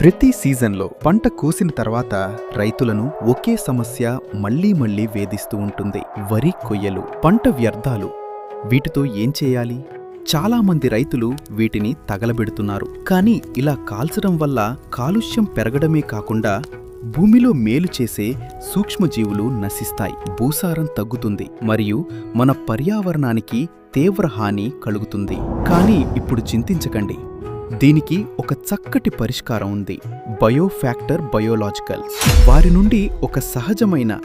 ప్రతి సీజన్లో పంట కోసిన తర్వాత రైతులను ఒకే సమస్య మళ్ళీ మళ్ళీ వేధిస్తూ ఉంటుంది. వరి కొయ్యలు పంట వ్యర్థాలు. వీటితో ఏం చేయాలి? చాలా మంది రైతులు వీటిని తగలబెడుతున్నారు. కానీ ఇలా కాల్చడం వల్ల కాలుష్యం పెరగడమే కాకుండా భూమిలో మేలు చేసే సూక్ష్మజీవులు నశిస్తాయి. భూసారం తగ్గుతుంది మరియు మన పర్యావరణానికి తీవ్ర హాని కలుగుతుంది. కానీ ఇప్పుడు చింతించకండి. దీనికి ఒక చక్కటి పరిష్కారం ఉంది. Biofactor biological. వారి నుండి ఒక సహజమైన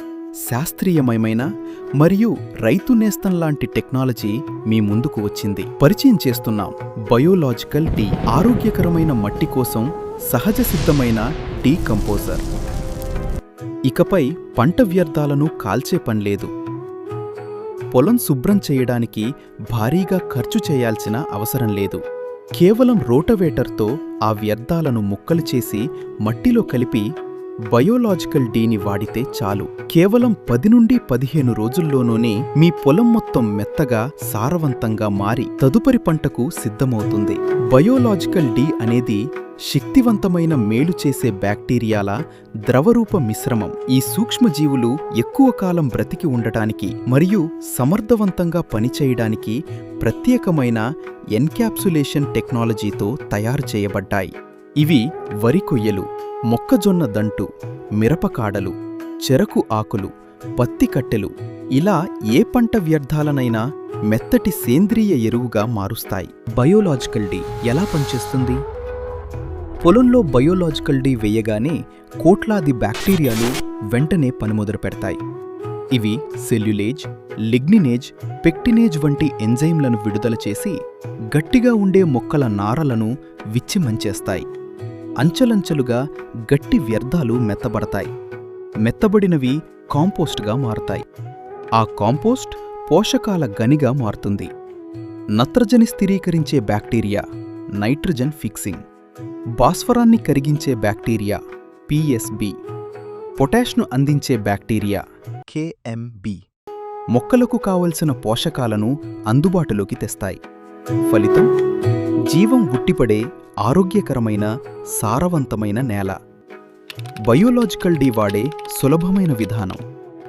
శాస్త్రీయమయమైన మరియు రైతు నేస్తం లాంటి టెక్నాలజీ మీ ముందుకు వచ్చింది. పరిచయం చేస్తున్నాం బయోలాజికల్ టీ ఆరోగ్యకరమైన మట్టి కోసం సహజ సిద్ధమైన టీ కంపోజర్. ఇకపై పంట వ్యర్థాలను కాల్చే పనిలేదు పొలం శుభ్రం చేయడానికి భారీగా ఖర్చు చేయాల్సిన అవసరం లేదు. కేవలం రోటవేటర్తో ఆ వ్యర్థాలను ముక్కలు చేసి మట్టిలో కలిపి బయోలాజికల్ డీని వాడితే చాలు. కేవలం పది నుండి పదిహేను రోజుల్లోనూనే మీ పొలం మొత్తం మెత్తగా సారవంతంగా మారి తదుపరి పంటకు సిద్ధమవుతుంది. బయోలాజికల్ డీ అనేది శక్తివంతమైన మేలు చేసే బ్యాక్టీరియాల ద్రవరూప మిశ్రమం. ఈ సూక్ష్మజీవులు ఎక్కువ కాలం బ్రతికి ఉండటానికి మరియు సమర్థవంతంగా పనిచేయడానికి ప్రత్యేకమైన ఎన్క్యాప్సులేషన్ టెక్నాలజీతో తయారు చేయబడ్డాయి. ఇవి వరి కొయ్యలు మొక్కజొన్న దంటు మిరపకాడలు చెరకు ఆకులు పత్తి కట్టెలు. ఇలా ఏ పంట వ్యర్థాలనైనా మెత్తటి సేంద్రియ ఎరువుగా మారుస్తాయి. బయోలాజికల్ డి ఎలా పనిచేస్తుంది? పొలంలో బయోలాజికల్ డి వేయగానే కోట్లాది బ్యాక్టీరియాలు వెంటనే పనిమొదలు పెడతాయి. ఇవి సెల్యులేజ్ లిగ్నినేజ్ పెక్టినేజ్ వంటి ఎంజైమ్లను విడుదల చేసి గట్టిగా ఉండే మొక్కల నారలను విచ్చిమంచేస్తాయి అంచెలంచెలుగా గట్టి వ్యర్థాలు మెత్తబడతాయి. మెత్తబడినవి కాంపోస్ట్గా మారతాయి. ఆ కాంపోస్ట్ పోషకాల గనిగా మారుతుంది. నత్రజని స్థిరీకరించే బ్యాక్టీరియా నైట్రజన్ ఫిక్సింగ్. భాస్వరాన్ని కరిగించే బ్యాక్టీరియా పిఎస్బి. పొటాష్ను అందించే బ్యాక్టీరియా కేఎంబి. మొక్కలకు కావలసిన పోషకాలను అందుబాటులోకి తెస్తాయి. ఫలితం జీవం ఉట్టిపడే ఆరోగ్యకరమైన సారవంతమైన నేల. బయోలాజికల్ డీ వాడే సులభమైన విధానం.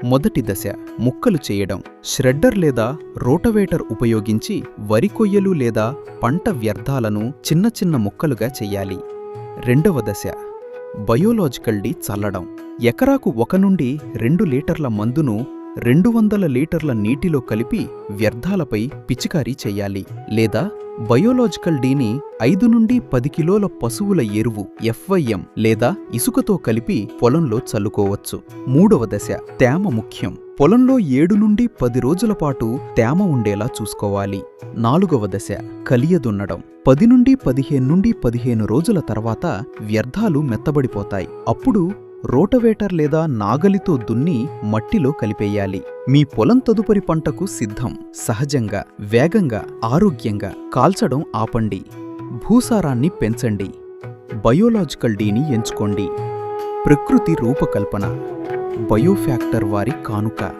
మొదటి దశ ముక్కలు చేయడం. ష్రెడ్డర్ లేదా రోటవేటర్ ఉపయోగించి వరి కొయ్యలు లేదా పంట వ్యర్థాలను చిన్న చిన్న ముక్కలుగా చెయ్యాలి రెండవ దశ బయోలాజికల్ డీ చల్లడం. ఎకరాకు ఒక నుండి రెండు లీటర్ల మందును రెండు వందల లీటర్ల నీటిలో కలిపి వ్యర్థాలపై పిచికారీ చెయ్యాలి లేదా బయోలాజికల్ డీని ఐదు నుండి పది కిలోల పశువుల ఎరువు ఎఫ్వైఎం లేదా ఇసుకతో కలిపి పొలంలో చల్లుకోవచ్చు. మూడవ దశ తేమ ముఖ్యం. పొలంలో ఏడు నుండి పది రోజుల పాటు తేమ ఉండేలా చూసుకోవాలి. నాలుగవ దశ కలియదున్నడం పది నుండి పదిహేను నుండి పదిహేను రోజుల తర్వాత వ్యర్థాలు మెత్తబడిపోతాయి. అప్పుడు రోటవేటర్ లేదా నాగలితో దున్ని మట్టిలో కలిపేయాలి. మీ పొలం తదుపరి పంటకు సిద్ధం. సహజంగా వేగంగా ఆరోగ్యంగా కాల్చడం ఆపండి. భూసారాన్ని పెంచండి. బయోలాజికల్ డీని ఎంచుకోండి. ప్రకృతి రూపకల్పన. బయోఫ్యాక్టర్ వారి కానుక.